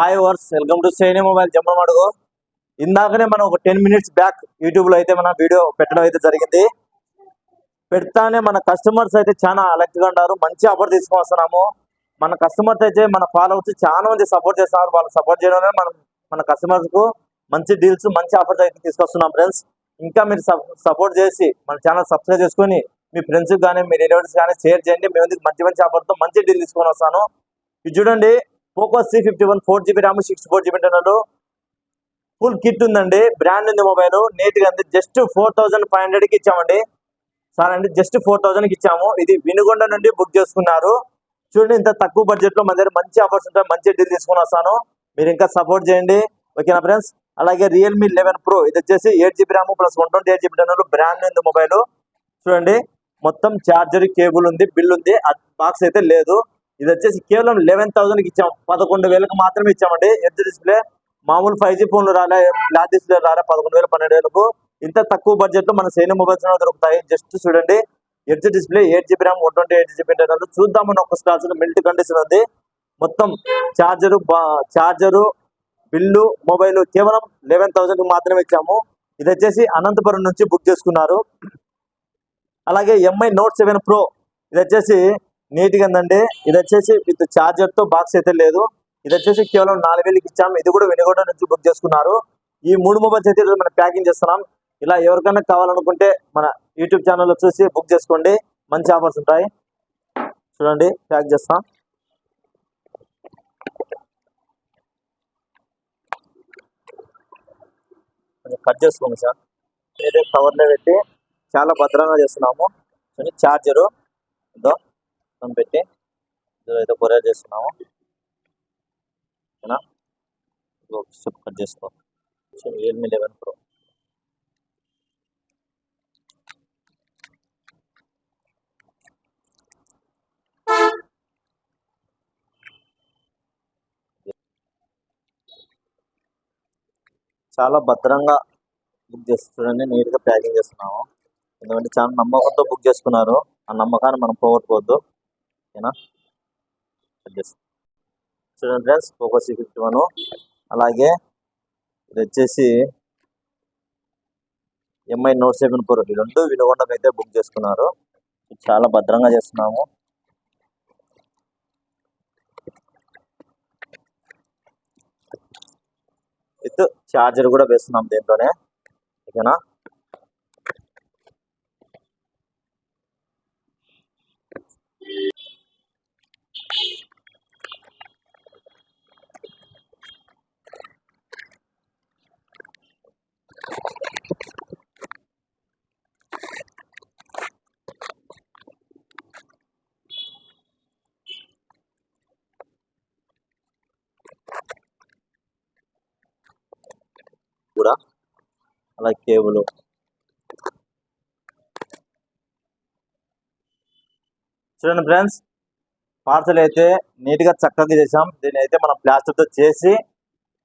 Hi viewers welcome to Seni mobile Jammalamadugu ఇందాకనే మనం ఒక టెన్ మినిట్స్ బ్యాక్ యూట్యూబ్లో అయితే మన వీడియో పెట్టడం అయితే జరిగింది. పెడతానే మన కస్టమర్స్ అయితే చాలా అలెక్ట్గా ఉన్నారు. మంచి ఆఫర్ తీసుకొని వస్తున్నాము మన కస్టమర్స్ అయితే మన ఫాలోవర్స్ చాలా మంది సపోర్ట్ చేస్తున్నారు. వాళ్ళు సపోర్ట్ చేయడం మనం మన కస్టమర్స్కు మంచి డీల్స్ మంచి ఆఫర్స్ అయితే తీసుకొస్తున్నాం ఫ్రెండ్స్ ఇంకా మీరు సపోర్ట్ చేసి మన ఛానల్ సబ్స్క్రైబ్ చేసుకొని మీ ఫ్రెండ్స్ కానీ మీ రిలేటివ్స్ కానీ షేర్ చేయండి. మేము మంచి మంచి ఆఫర్తో మంచి డీల్ తీసుకొని వస్తాను. ఇది చూడండి. Poco C fifty one four GB RAM six four GB internal full kit ఉందండి. బ్రాండ్ ఉంది మొబైల్ నేట్గా ఉంది. జస్ట్ ఫోర్ థౌసండ్ ఫైవ్ హండ్రెడ్కి ఇచ్చామండి. సార్ అండి జస్ట్ ఫోర్ థౌసండ్కి ఇచ్చాము. ఇది వినుగొండ నుండి బుక్ చేసుకున్నారు. చూడండి ఇంత తక్కువ బడ్జెట్లో మన దగ్గర మంచి ఆఫర్స్ ఉంటాయి. మంచి డీల్ తీసుకుని వస్తాను. మీరు ఇంకా సపోర్ట్ చేయండి. ఓకేనా ఫ్రెండ్స్ అలాగే రియల్మీ లెవెన్ ప్రో ఇది వచ్చేసి eight GB RAM plus one twenty eight GB ten brand ఉంది మొబైల్ చూడండి మొత్తం చార్జర్ కేబుల్ ఉంది బిల్ ఉంది. బాక్స్ అయితే లేదు. ఇది వచ్చేసి కేవలం లెవెన్ థౌసండ్కి ఇచ్చాం. పదకొండు వేలకు మాత్రమే ఇచ్చామండి. ఎడ్జ్ డిస్ప్లే మామూలు ఫైవ్ జీ ఫోన్లు రాలే ఫ్లాట్ డిస్ప్లే రాలే పదకొండు వేలు పన్నెండు వేలకు. ఇంత తక్కువ బడ్జెట్లో మన సేని మొబైల్స్ దొరుకుతాయి. జస్ట్ చూడండి. Edge display eight GB RAM one twenty eight GB internal చూద్దామని ఒక స్టార్స్ మిల్ట్ కండిషన్ ఉంది. మొత్తం ఛార్జరు ఛార్జరు బిల్లు మొబైల్ కేవలం లెవెన్ థౌసండ్ మాత్రమే ఇచ్చాము. ఇది వచ్చేసి అనంతపురం నుంచి బుక్ చేసుకున్నారు. అలాగే ఎంఐ నోట్ సెవెన్ ప్రో ఇది వచ్చేసి నీట్గా ఉందండి. ఇది వచ్చేసి విత్ చార్జర్తో బాక్స్ అయితే లేదు. ఇది వచ్చేసి కేవలం నాలుగు వేలకి ఇచ్చాము ఇది కూడా వినుగొండ నుంచి బుక్ చేసుకున్నారు. ఈ మూడు మొబైల్స్ అయితే మనం ప్యాకింగ్ చేస్తున్నాం. ఇలా ఎవరికైనా కావాలనుకుంటే మన యూట్యూబ్ ఛానల్ వచ్చేసి బుక్ చేసుకోండి. మంచి ఆఫర్స్ ఉంటాయి. చూడండి ప్యాక్ చేస్తాం. కొంచెం కట్ చేసుకోండి సార్. ఏదైతే కవర్లో పెట్టి చాలా భద్రంగా చేస్తున్నాము. చార్జరు ఇదో. మొత్తం పెట్టి ఇందులో అయితే కొరియర్ చేస్తున్నాము. ఓకేనా? ఇదిగో ఒక స్టెప్ కట్ చేసుకో. రియల్మీ లెవెన్ ప్రో చాలా భద్రంగా బుక్ చేసి నీట్గా ప్యాకింగ్ చేస్తున్నాము. ఎందుకంటే చాలా నమ్మకంతో బుక్ చేసుకున్నారు. ఆ నమ్మకాన్ని మనం పోగొట్టుకోవద్దు. ఓకేనా? చూడండి ఫ్రెండ్స్ పోకో ఫిఫ్టీ వన్ అలాగే ఇది వచ్చేసి ఎంఐ నోట్ సెవెన్ ప్రో ఈ రెండు వినుగొండకు అయితే బుక్ చేసుకున్నారు చాలా భద్రంగా చేస్తున్నాము. విత్ చార్జర్ కూడా వేస్తున్నాం దీంట్లోనే. ఓకేనా కూడా అలాగే కేబుల్ చూడండి ఫ్రెండ్స్ పార్సల్ అయితే నీట్గా చక్కగా చేసాం దీన్ని అయితే మనం ప్లాస్టర్తో చేసి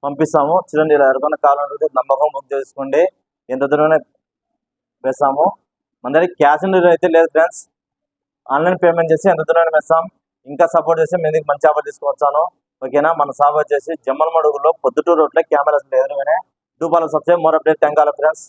పంపిస్తాము. చూడండి ఇలా ఎవరికైనా కావాలంటే నమ్మకం బుక్ చేసుకోండి. ఎంత దూరమే వేస్తాము. మన దగ్గర క్యాష్ ఆన్ డెలివరీ అయితే లేదు ఫ్రెండ్స్. ఆన్లైన్ పేమెంట్ చేసి ఎంత దూరమే వేస్తాం. ఇంకా సపోర్ట్ చేసి మీ మంచి ఆఫర్ తీసుకొచ్చాను ఓకేనా? మన సాఫ్ వచ్చేసి జమ్మలమడుగులో పొద్దుటూరు రోడ్లో కెమెరాస్ ఎదురుగానే do follow subscribe more update thank friends